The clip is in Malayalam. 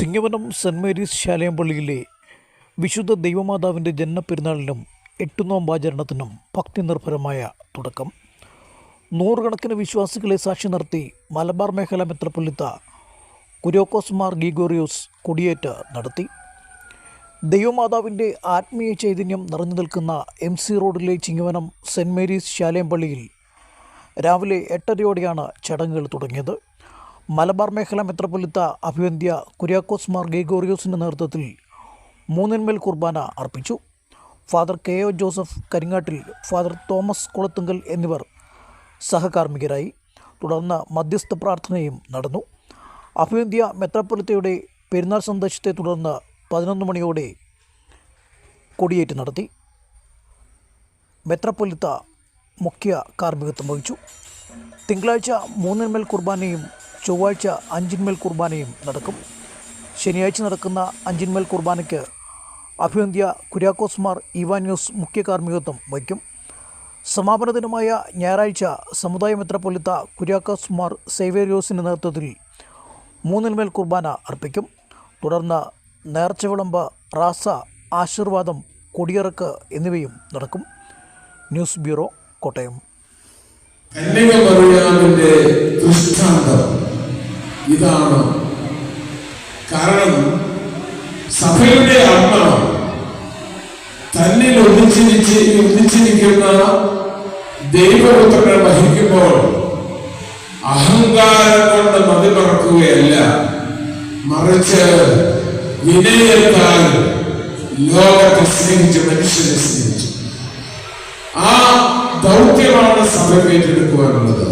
ചിങ്ങവനം സെന്റ് മേരീസ് ശാലയംപള്ളിയിലെ വിശുദ്ധ ദൈവമാതാവിന്റെ ജന്മപ്പെരുന്നാളിനും എട്ടുനോമ്പാചരണത്തിനും ഭക്തി നിർഭരമായ തുടക്കം. നൂറുകണക്കിന് വിശ്വാസികളെ സാക്ഷി നിർത്തി മലബാർ മേഖല മെത്രപ്പൊലിത്ത കുര്യോക്കോസ് മാർ ഗീഗോറിയോസ് കൊടിയേറ്റ് നടത്തി. ദൈവമാതാവിന്റെ ആത്മീയ ചൈതന്യം നിറഞ്ഞു നിൽക്കുന്ന എം സി റോഡിലെ ചിങ്ങവനം സെന്റ് മേരീസ് ശാലയംപള്ളിയിൽ രാവിലെ എട്ടരയോടെയാണ് ചടങ്ങുകൾ തുടങ്ങിയത്. മലബാർ മേഖല മെത്രപ്പൊലിത്ത അഭിവന്ധ്യ കുര്യാക്കോസ് മാർ ഗെയ്ഗോറിയോസിന്റെ നേതൃത്വത്തിൽ മൂന്നിന്മേൽ കുർബാന അർപ്പിച്ചു. Father K O Joseph Karingattil father Thomas Kulathunkal എന്നിവർ സഹകാർമ്മികരായി. തുടർന്ന് മധ്യസ്ഥ പ്രാർത്ഥനയും നടന്നു. അഭിവന്ധ്യ മെത്രപ്പൊലിത്തയുടെ പെരുന്നാൾ സന്ദേശത്തെ തുടർന്ന് പതിനൊന്ന് മണിയോടെ കൊടിയേറ്റ് നടത്തി. മെത്രപ്പൊലിത്ത മുഖ്യ കാർമ്മികത്വം വഹിച്ചു. തിങ്കളാഴ്ച മൂന്നിന്മേൽ കുർബാനയും ചൊവ്വാഴ്ച അഞ്ചിന്മേൽ കുർബാനയും നടക്കും. ശനിയാഴ്ച നടക്കുന്ന അഞ്ചിന്മേൽ കുർബാനയ്ക്ക് അഭിനന്ദ്യ കുര്യാക്കോസ്മാർ ഇവാന്യൂസ് മുഖ്യ കാർമ്മികത്വം വഹിക്കും. സമാപന ദിനമായ ഞായറാഴ്ച സമുദായ മെത്രപ്പൊലിത്ത കുര്യാക്കോസ്മാർ സേവേരിയോസിന്റെ നേതൃത്വത്തിൽ മൂന്നിന്മേൽ കുർബാന അർപ്പിക്കും. തുടർന്ന് നേർച്ച വിളമ്പ് റാസ ആശീർവാദം കൊടിയിറക്ക് എന്നിവയും നടക്കും. News bureau Kottayam. കാരണം സഭയുടെ ആത്മാവ് തന്നിൽ ഒന്നിച്ചിരിച്ച് ഒന്നിച്ചിരിക്കുന്ന ദൈവപുത്രനെ വഹിക്കുമ്പോൾ അഹങ്കാരം കൊണ്ട് മതി മറക്കുകയല്ല മറിച്ച് വിനയത്താൽ ലോകത്തെ സ്നേഹിച്ച് മനുഷ്യനെ സ്നേഹിച്ചു. ആ ദൗത്യമാണ് സഭ ഏറ്റെടുക്കുവാനുള്ളത്.